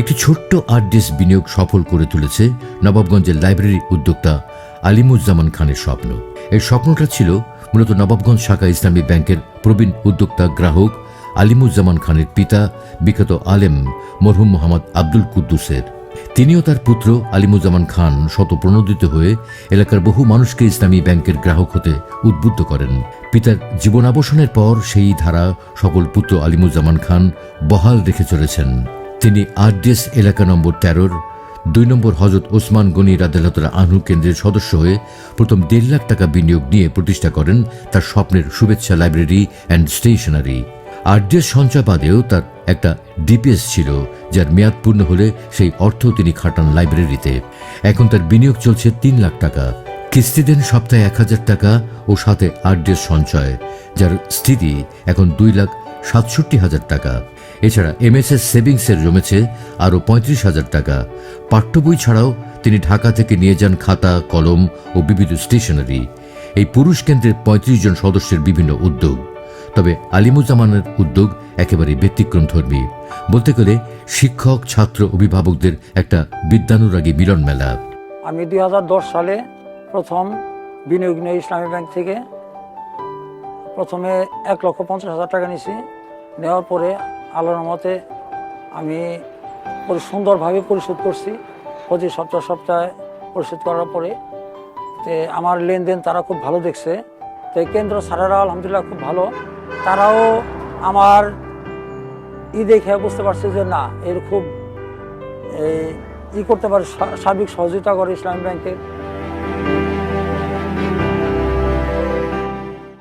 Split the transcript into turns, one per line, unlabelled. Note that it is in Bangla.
একটি ছোট্ট আরডিএস বিনিয়োগ সফল করে তুলেছে নবাবগঞ্জের লাইব্রেরি উদ্যোক্তা আলিমুজ্জামান খানের স্বপ্ন। এই স্বপ্নটা ছিল মূলত নবাবগঞ্জ শাখা ইসলামী ব্যাংকের প্রবীণ উদ্যোক্তা গ্রাহক আলিমুজ্জামান খানের পিতা বিখ্যাত আলেম মরহুম মোহাম্মদ আব্দুল কুদ্দুসের। তিনিও তার পুত্র আলিমুজ্জামান খান শত প্রণোদিত হয়ে এলাকার বহু মানুষকে ইসলামী ব্যাংকের গ্রাহক হতে উদ্বুদ্ধ করেন। পিতার জীবনাবসানের পর সেই ধারা সকল পুত্র আলিমুজ্জামান খান বহাল রেখে চলেছেন। তিনি আরডিএস এলাকা নম্বর তেরোর দুই নম্বর হজরত ওসমান গনি রাদেলাতলা আনহু কেন্দ্রের সদস্য হয়ে প্রথম দেড় লাখ টাকা বিনিয়োগ নিয়ে প্রতিষ্ঠা করেন তার স্বপ্নের শুভেচ্ছা লাইব্রেরি অ্যান্ড স্টেশনারি। আরডিএস সঞ্চয় বাদেও তার একটা ডিপিএস ছিল, যার মেয়াদ পূর্ণ হলে সেই অর্থ তিনি খাটান লাইব্রেরিতে। এখন তার বিনিয়োগ চলছে তিন লাখ টাকা। কিস্তি দেন সপ্তাহে এক হাজার টাকা ও সাথে আরডিএস সঞ্চয়, যার স্থিতি এখন দুই লাখ সাতষট্টি হাজার টাকা। এছাড়া এমএসএস সেভিংসের জমেছে আরও পঁয়ত্রিশ হাজার টাকা। পাঠ্য বই ছাড়াও তিনি ঢাকা থেকে নিয়ে যান খাতা, কলম ও বিবিধ স্টেশনারি। এই পুরুষ কেন্দ্রের পঁয়ত্রিশ জন সদস্যের বিভিন্ন উদ্যোগ। তবে আলিমুজ্জামানের উদ্যোগ একেবারে ব্যতিক্রমধর্মী বলতে গেলে শিক্ষক, ছাত্র, অভিভাবকদের একটা বিদ্যানুরাগী মিলন মেলা।
আমি দু হাজার দশ সালে প্রথম বিনিয়োগ নিয়ে ইসলামী ব্যাংক থেকে প্রথমে এক লক্ষ পঞ্চাশ হাজার টাকা নিয়েছি। নেওয়ার পরে আল্লাহর মতে আমি সুন্দরভাবে পরিশোধ করছি। প্রতি সপ্তাহ সপ্তাহে পরিশোধ করার পরে তে আমার লেনদেন তারা খুব ভালো দেখছে। তো কেন্দ্র স্যারেরা আলহামদুলিল্লাহ খুব ভালো। তারাও আমার ই দেখে বুঝতে পারছে যে না, এর খুব এই ই করতে পারে সার্বিক সহযোগিতা করে ইসলামী ব্যাংকের।